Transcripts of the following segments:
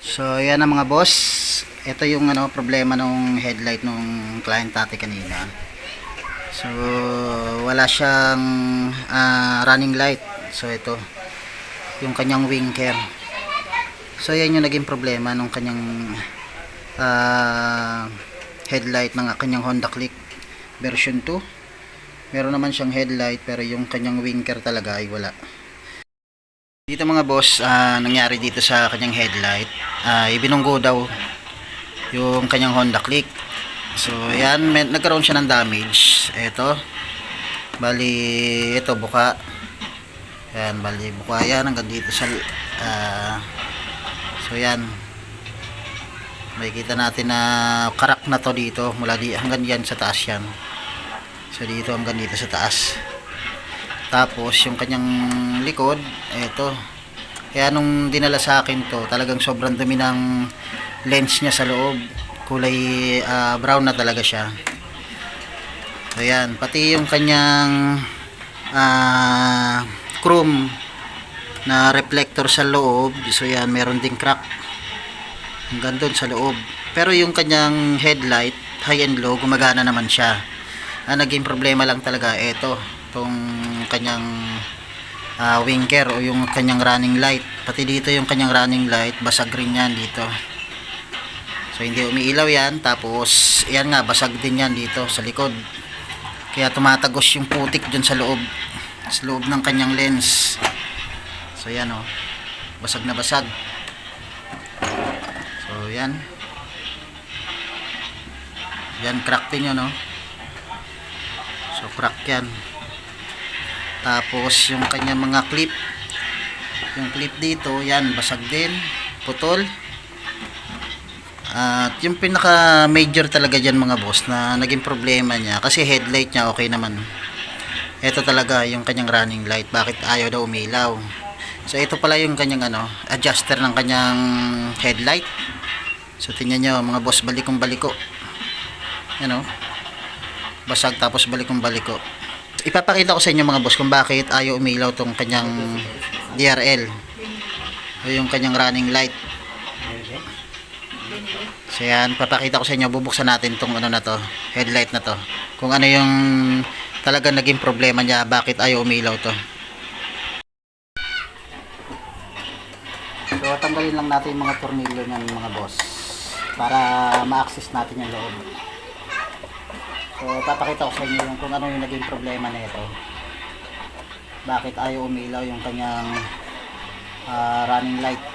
So, yan ang mga boss. Ito yung ano problema nung headlight nung client natin kanina. So, wala siyang ah, running light. So, ito yung kanyang winker. So, yan yung naging problema nung kanyang ah, headlight ng kanyang Honda Click version 2. Meron naman siyang headlight pero yung kanyang winker talaga ay wala. Dito mga boss, ah, nangyari dito sa kanyang headlight, ah, ibinunggo daw yung kanyang Honda Click. So, yan, may, nagkaroon siya ng damage. Ito, bali, ito, buka. Yan, bali, buka yan, hanggang dito sa, ah, so yan, makikita natin na karak na to dito, mula di, hanggang yan sa taas yan. So, dito hanggang dito sa taas. Tapos yung kanyang likod, eto. Kaya nung dinala sa akin to, talagang sobrang dumi ng lens niya sa loob. Kulay ah, brown na talaga siya. So yan, pati yung kanyang ah, chrome na reflector sa loob. So yan, meron ding crack. Hanggang doon sa loob. Pero yung kanyang headlight, high and low, gumagana naman siya. Ang naging problema lang talaga, eto, itong kanyang ah, winker o yung kanyang running light. Pati dito yung kanyang running light, basag rin yan dito. So hindi umiilaw yan, tapos yan nga, basag din yan dito sa likod. Kaya tumatagos yung putik dyan sa loob, sa loob ng kanyang lens. So yan o, basag na basag. So yan. Yan, crack din yun o. So crack yan. Tapos yung kanya mga clip. Yung clip dito, yan basag din, putol. At yung pinaka major talaga diyan mga boss na naging problema niya kasi headlight niya okay naman. Ito talaga yung kanyang running light. Bakit ayaw daw umilaw? So ito pala yung kanyang ano, adjuster ng kanyang headlight. So tingnan niyo mga boss balikong baliko. Ano? Basag tapos balikong baliko ipapakita ko sa inyo mga boss kung bakit ayaw umilaw tong kanyang DRL o yung kanyang running light. So yan. Papakita ko sa inyo. Bubuksan natin tong ano na to headlight na to. Kung ano yung talaga naging problema niya bakit ayaw umilaw to. So tanggalin lang natin yung mga tornilyo ng mga boss para ma-access natin yung loob So, papakita ko sa inyo yung kung ano yung naging problema nito. Bakit ayaw umilaw yung kanyang ah, running light.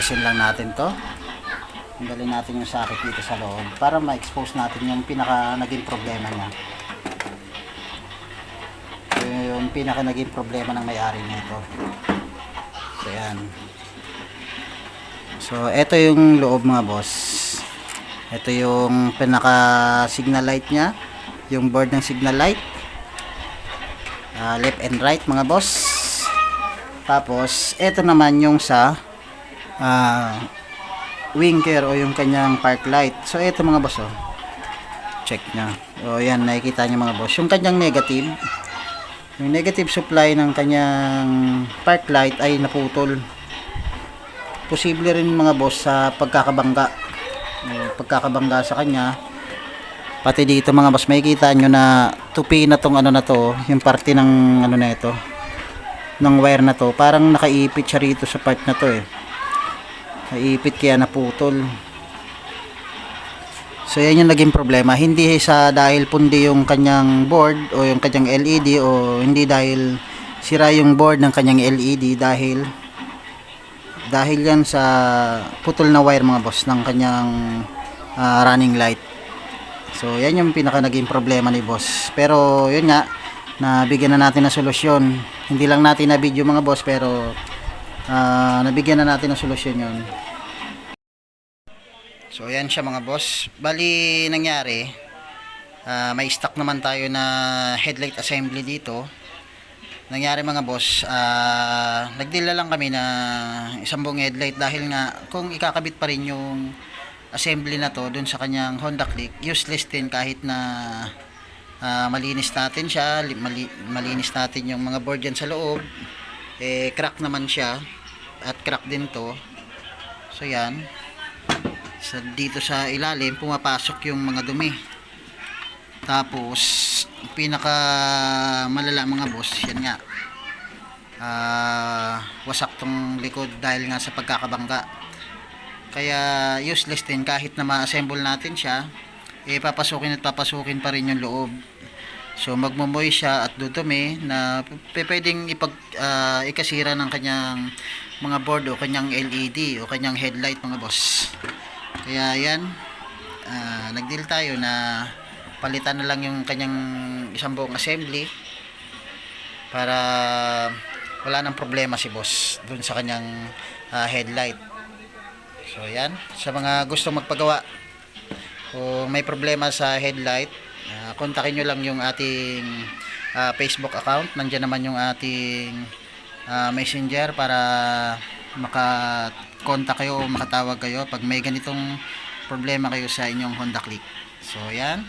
Kalasin lang natin to. Tanggalin natin yung sakit dito sa loob para ma-expose natin yung pinaka naging problema niya. Yung pinaka naging problema ng may-ari nito. So, ayan. So, ito yung loob mga boss. Ito yung pinaka signal light niya. Yung board ng signal light. Ah, left and right mga boss. Tapos, ito naman yung sa ah winker o yung kanyang park light. So ito mga boss oh. Check nyo. O yan, nakikita niyo mga boss. Yung kanyang negative, yung negative supply ng kanyang park light ay naputol. Posible rin mga boss sa pagkakabangga. O, pagkakabangga sa kanya. Pati dito mga boss, makikita nyo na tupi na tong ano na to, yung parte ng ano na ito, ng wire na to. Parang nakaipit siya rito sa part na to eh. Naiipit kaya naputol. So yan yung naging problema. Hindi sa dahil pundi yung kanyang board o yung kanyang LED o hindi dahil sira yung board ng kanyang LED dahil dahil yan sa putol na wire mga boss ng kanyang ah, running light. So yan yung pinaka naging problema ni boss. Pero yun nga, nabigyan na natin ng solusyon. Hindi lang natin na video mga boss pero ah, nabigyan na natin ng solusyon yun. So ayan siya mga boss. Bali nangyari, ah, may stock naman tayo na headlight assembly dito. Nangyari mga boss, ah, nagdila lang kami na isang buong headlight dahil nga kung ikakabit pa rin yung assembly na to dun sa kanyang Honda Click, useless din kahit na ah, malinis natin siya, li- mali- malinis natin yung mga board dyan sa loob. Eh, crack naman siya at crack din to. So yan, sa dito sa ilalim pumapasok yung mga dumi. Tapos pinaka malala mga boss yan nga. Ah wasak tong likod dahil nga sa pagkakabangga. Kaya useless din kahit na ma-assemble natin siya eh papasukin at papasukin pa rin yung loob so magmumoy siya at dudumi na pwedeng ipag ah, ikasira ng kanyang mga board o kanyang LED o kanyang headlight mga boss kaya yan, ah, nag-deal tayo na palitan na lang yung kanyang isang buong assembly para wala nang problema si boss dun sa kanyang ah, headlight. So yan, sa mga gusto magpagawa kung may problema sa headlight, ah, kontakin nyo lang yung ating ah, Facebook account. Nandiyan naman yung ating ah, messenger para maka-contact kayo o makatawag kayo pag may ganitong problema kayo sa inyong Honda Click. So, yan.